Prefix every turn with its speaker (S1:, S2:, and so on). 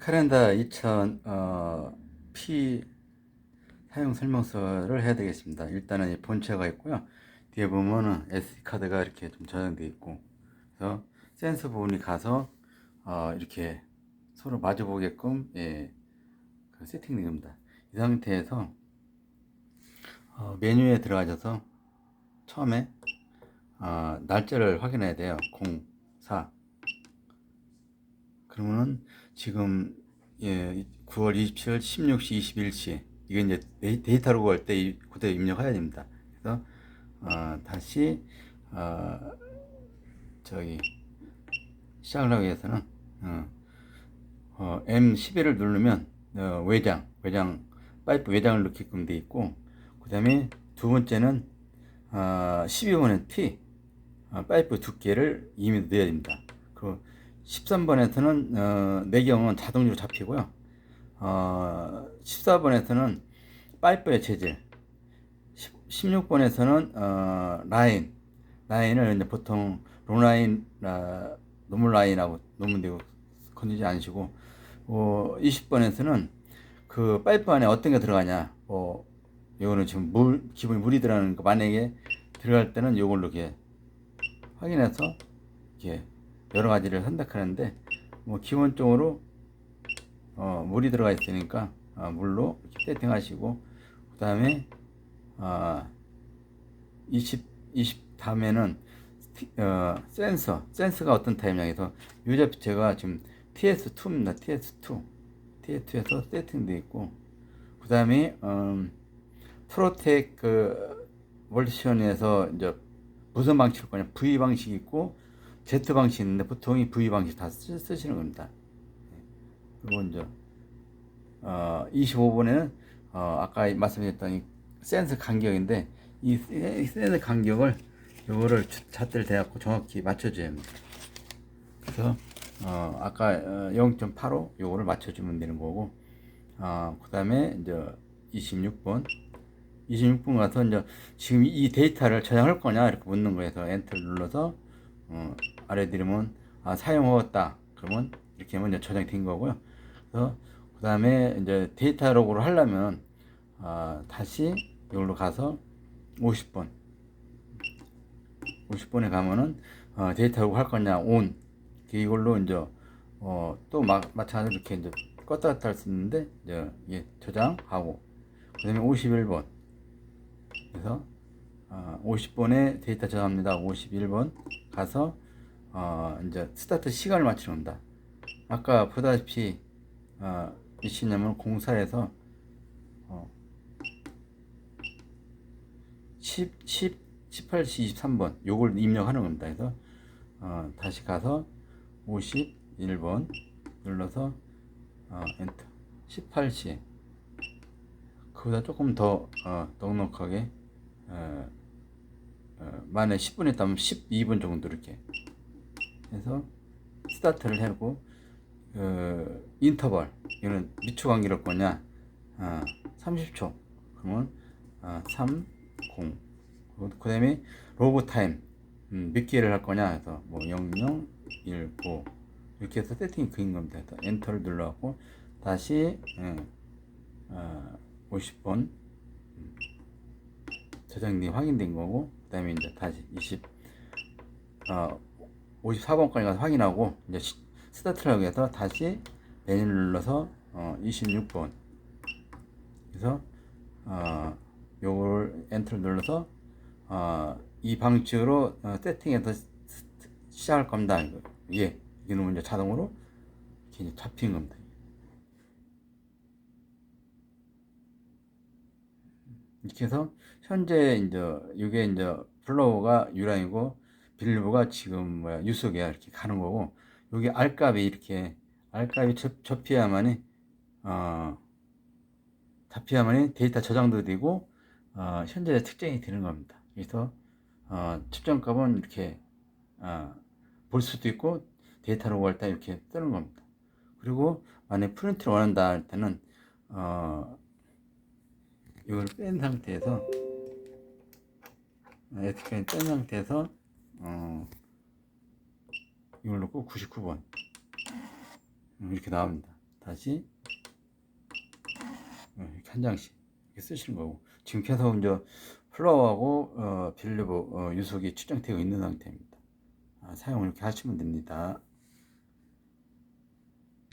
S1: 카렌다 2000 어, P 사용 설명서를 해야 되겠습니다. 일단은 이 본체가 있고요. 뒤에 보면은 SD 카드가 이렇게 좀 저장되어 있고, 그래서 센서 부분이 가서 어, 이렇게 서로 마주 보게끔 예, 그 세팅된 겁니다. 이 상태에서 어, 메뉴에 들어가셔서 처음에 어, 날짜를 확인해야 돼요. 04 그러면은 지금 예, 9월 27일 16시 21시 이게 이제 데이- 데이터로 구할 때 이- 그대로 입력해야 됩니다. 그래서 어, 다시 어, 저기 시작을 하기 위해서는 어, 어, M11을 누르면 어, 외장 외장 파이프 외장을 넣게끔 돼 있고 그 다음에 두 번째는 어, 12번의 T 어, 파이프 두께를 이미 넣어야 됩니다. 그 13번에서는 어, 내경은 자동으로 잡히고요. 어, 14번에서는 파이프의 재질, 16번에서는 어, 라인, 라인을 이제 보통 롱라인, 아, 노멀 라인하고 놓으면 되고 건드리지 않으시고, 어, 20번에서는 그 파이프 안에 어떤 게 들어가냐, 뭐, 요거는 지금 물, 기본이 물이 들어가는 거, 만약에 들어갈 때는 요걸로 이렇게 확인해서 이렇게 여러 가지를 선택하는데 뭐 기본적으로 어, 물이 들어가 있으니까 어, 물로 이렇게 세팅 하시고 그 다음에 어, 20, 20 다음에는 어, 센서 센서가 어떤 타입이냐 해서 유저 피처가 지금 TS2입니다 TS2 TS2에서 세팅되어 있고 그 다음에 음, 프로텍 그 월드션에서 이제 무슨 방식일 거냐 V 방식이 있고 Z 방식이 있는데 보통 이 V 방식 다 쓰, 쓰시는 겁니다. 그리고 이제 어, 25번에는 어, 아까 말씀드렸던 이 센서 간격인데 이 센- 이 센서 간격을 요거를 잣대를 대갖고 정확히 맞춰줘야 합니다. 그래서 어, 아까 어, 0.85 요거를 맞춰주면 되는 거고 어, 그 다음에 이제 26번 26분 가서 이제 지금 이 데이터를 저장할 거냐 이렇게 묻는 거에서 엔터를 눌러서 어, 들으면 아, 사용하였다 그러면 이렇게 하면 이제 저장이 된 거고요. 그래서 그 다음에 이제 데이터 로그를 하려면 아, 다시 이걸로 가서 50번 50번에 가면은 어, 데이터 로그 할 거냐 온 이걸로 이제 어, 또 마, 마찬가지로 이렇게 이제 껐다 갔다 할 수 있는데 이제 예, 저장하고 그 다음에 51번 그래서 어, 50번에 데이터 저장합니다. 51번 가서 어, 이제 스타트 시간을 맞추는다. 아까 보다시피 어, 몇 시냐면 04에서 어, 10, 10, 18시 23번 요걸 입력하는 겁니다. 그래서 어, 다시 가서 51번 눌러서 어, 엔터 18시 그보다 조금 더 어, 넉넉하게 어, 어, 만에 10분 했다면 12분 정도 이렇게 해서 스타트를 하고 어, 인터벌 이거는 미초 간격일 거냐? 어, 30초. 그러면 어, 3, 0 그 다음에 로그 타임. 음, 몇 개를 할 거냐? 해서 뭐 0, 0, 1, 9 이렇게 해서 세팅이 그인 겁니다. 그래서 엔터를 눌러갖고 다시 예, 어, 50번. 저장이 확인된 거고 그 다음에 이제 다시 20 어, 54번까지 가서 확인하고 이제 하기 위해서 다시 메뉴를 눌러서 어, 26번 그래서 어, 요걸 엔터를 눌러서 어, 이 방식으로 어, 세팅해서 시작할 겁니다. 예, 이거는 이제 자동으로 이렇게 잡힌 겁니다. 이렇게 해서 현재 이제 이게 이제 플로우가 유랑이고 빌리브가 지금 뭐야 유속이야 이렇게 가는 거고 여기 R값이 이렇게 R값이 접, 접혀야만이 어 잡혀야만이 데이터 저장도 되고 어 현재 특징이 되는 겁니다. 그래서 어 측정값은 이렇게 어, 볼 수도 있고 데이터로 할때 이렇게 뜨는 겁니다. 그리고 만약 프린트를 원한다 할 때는 어 이걸 뺀 상태에서 에티켓 뺀 상태에서 어 이걸 놓고 99번 이렇게 나옵니다. 다시 어, 이렇게 한 장씩 이렇게 쓰시는 거고 지금 계속 이제 플라워하고 어, 빌리브 어, 유속이 추정되어 있는 상태입니다. 아, 사용을 이렇게 하시면 됩니다.